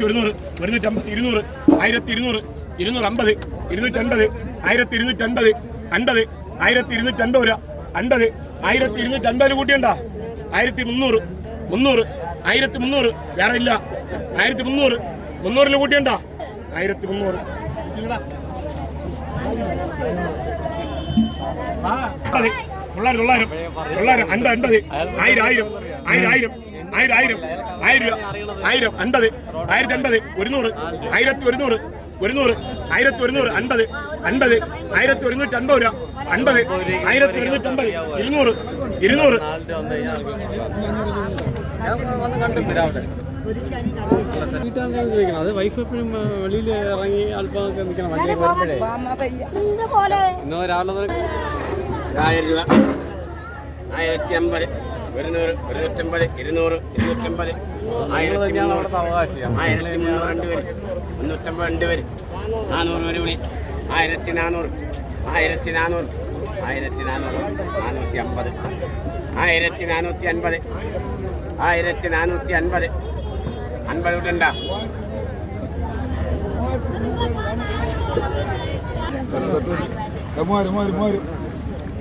ആയിരത്തി ഒരുന്നൂറ് ഒരുന്നൂറ്റമ്പത് ഇരുന്നൂറ് ആയിരത്തി ഇരുന്നൂറ് ഇരുന്നൂറ് അമ്പത് ഇരുന്നൂറ്റൻപത് ആയിരത്തി ഇരുന്നൂറ്റൻപത് അൻപത് ആയിരത്തി ഇരുന്നൂറ്റൻപത് രൂപ അൻപത് ആയിരത്തി ഇരുന്നൂറ്റൻപത് കൂട്ടിയുണ്ടാ? ആയിരത്തി മുന്നൂറ് മുന്നൂറ് ആയിരത്തി മുന്നൂറ് വേറെ ഇല്ല. ആയിരത്തി മുന്നൂറ് മുന്നൂറിൽ കൂട്ടിയുണ്ടാ? ആയിരത്തി മുന്നൂറ്. തൊള്ളായിരം തൊള്ളായിരം തൊള്ളായിരം അൻപത് അൻപത് ആയിരം ആയിരം ആയിരം ആയിരം ആയിരം ആയിരം ആയിരം രൂപ ആയിരം അൻപത് ആയിരത്തി അൻപത് ഒരുന്നൂറ് ആയിരത്തി ഒരുന്നൂറ് ഒരുന്നൂറ് ആയിരത്തി ഒരുന്നൂറ് അൻപത് അൻപത് ആയിരത്തി ഒരുന്നൂറ്റി അൻപത് രൂപ അൻപത് ആയിരത്തി ഒരുന്നൂറ്റി അൻപത് ഇരുന്നൂറ് ഇരുന്നൂറ്. അത് വൈഫ് എപ്പോഴും വെളിയിൽ ഇറങ്ങി അല്പമൊക്കെ നിൽക്കണം വണ്ടി വരുമ്പോഴേ ഇന്ന് രാവിലെ ആയിരം രൂപ. ആയിരത്തി അമ്പത് ഒരുന്നൂറ് ഒരുന്നൂറ്റമ്പത് ഇരുന്നൂറ് ഇരുന്നൂറ്റമ്പത്. ആയിരത്തി മുന്നൂറ് ആയിരത്തി മുന്നൂറ് രണ്ട് പേര്. മുന്നൂറ്റമ്പത് രണ്ട് പേര്. നാനൂറ് ഒരു വിളി. ആയിരത്തി നാനൂറ് ആയിരത്തി നാനൂറ് ആയിരത്തി നാനൂറ് നാനൂറ്റി അമ്പത് ആയിരത്തി നാനൂറ്റി അൻപത് ആയിരത്തി നാനൂറ്റി അൻപത് അൻപത് വിട്ടുണ്ട മൂവായിരത്തി മൂവായിരം മൂവായിരം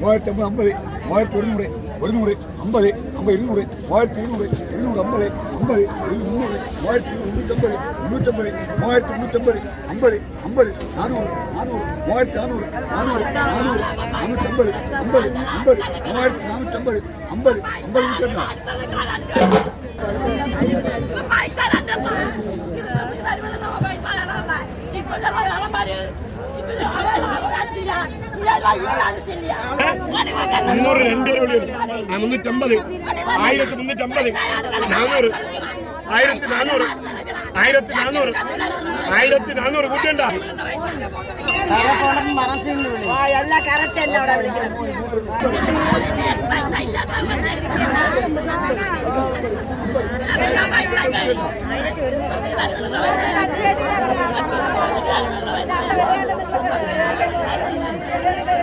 മൂവായിരത്തി അമ്പത്. മൂവായിരത്തി ഒരുന്നൂറ് ഒരുന്നൂറ് അമ്പത് അമ്പത് ഇരുന്നൂറ് മൂവായിരത്തി ഇരുന്നൂറ് ഇരുന്നൂറ് അമ്പത് അമ്പത് മുന്നൂറ് മൂവായിരത്തി മുന്നൂറ്റമ്പത് മുന്നൂറ്റമ്പത് മൂവായിരത്തി മുന്നൂറ്റമ്പത് അമ്പത് അമ്പത് നാനൂറ് നാനൂറ് മൂവായിരത്തി നാനൂറ് നാനൂറ് നാനൂറ് നാനൂറ്റമ്പത് അമ്പത് അമ്പത് മൂവായിരത്തി നാനൂറ്റമ്പത് അമ്പത് അമ്പത് നൂറ്റമ്പത് മുന്നൂറ് രണ്ട് ആ മുന്നൂറ്റമ്പത്. ആയിരത്തി മുന്നൂറ്റമ്പത്. നാനൂറ്. ആയിരത്തി നാനൂറ്. ആയിരത്തി നാനൂറ്. ആയിരത്തി നാനൂറ്. കൂട്ടണ്ട എല്ലാ കറക്റ്റ് എന്നെ അവിടെ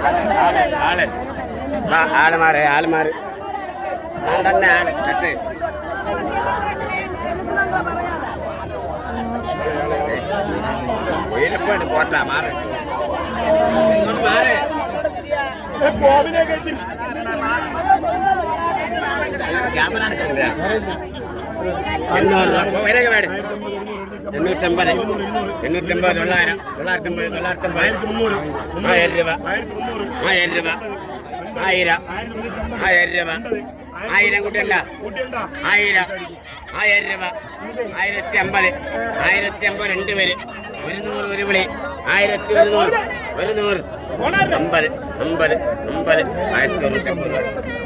ஆளு ஆளு மாறு ஆளு மாறு நான் தானே ஆளு. கட்டு உயிரப்பாடு போட்டா மாறு மாறு கேமரா எடுக்கிறேன் എണ്ണൂറ്റമ്പത്. എണ്ണൂറ്റമ്പത് തൊള്ളായിരം. തൊള്ളായിരത്തമ്പത് തൊള്ളായിരത്തമ്പത്. ആയിരം രൂപ. ആയിരം രൂപ. ആയിരം. ആയിരം രൂപ. ആയിരം കുട്ടിയല്ല. ആയിരം. ആയിരം രൂപ. ആയിരത്തി അമ്പത് ആയിരത്തി അമ്പത് രണ്ട് പേര്. ഒരു നൂറ് ഒരു വിളി. ആയിരത്തി ഒരു നൂറ് ഒരു നൂറ് അമ്പത്. അമ്പത്. അമ്പത്. ആയിരത്തി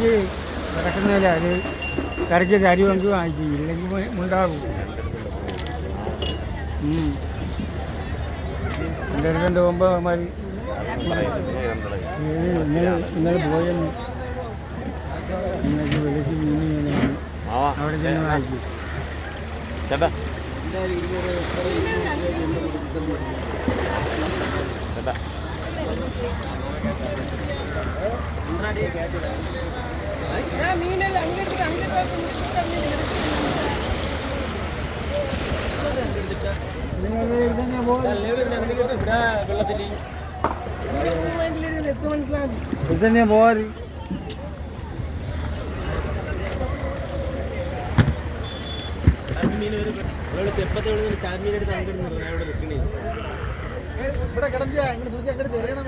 എനിക്ക് കിടക്കുന്നില്ല അത് കരി കൊണ്ട് വാങ്ങിക്കും ഇല്ലെങ്കിൽ ഉണ്ടാകും അടുത്ത് പോകുമ്പോൾ അവന്മാർ ഇന്നലെ ഇന്നലെ പോയെന്ന്. ഇന്നലെ വിളിച്ച് മീൻ അവിടെ ചെന്ന് വാങ്ങിക്കും ചേട്ടാ. ഇത് തന്നെയാ പോവാറ് ഇവിടെ കിടന്നില്ല ഇങ്ങനെ സൂചി അങ്ങോട്ട് തെറിയണം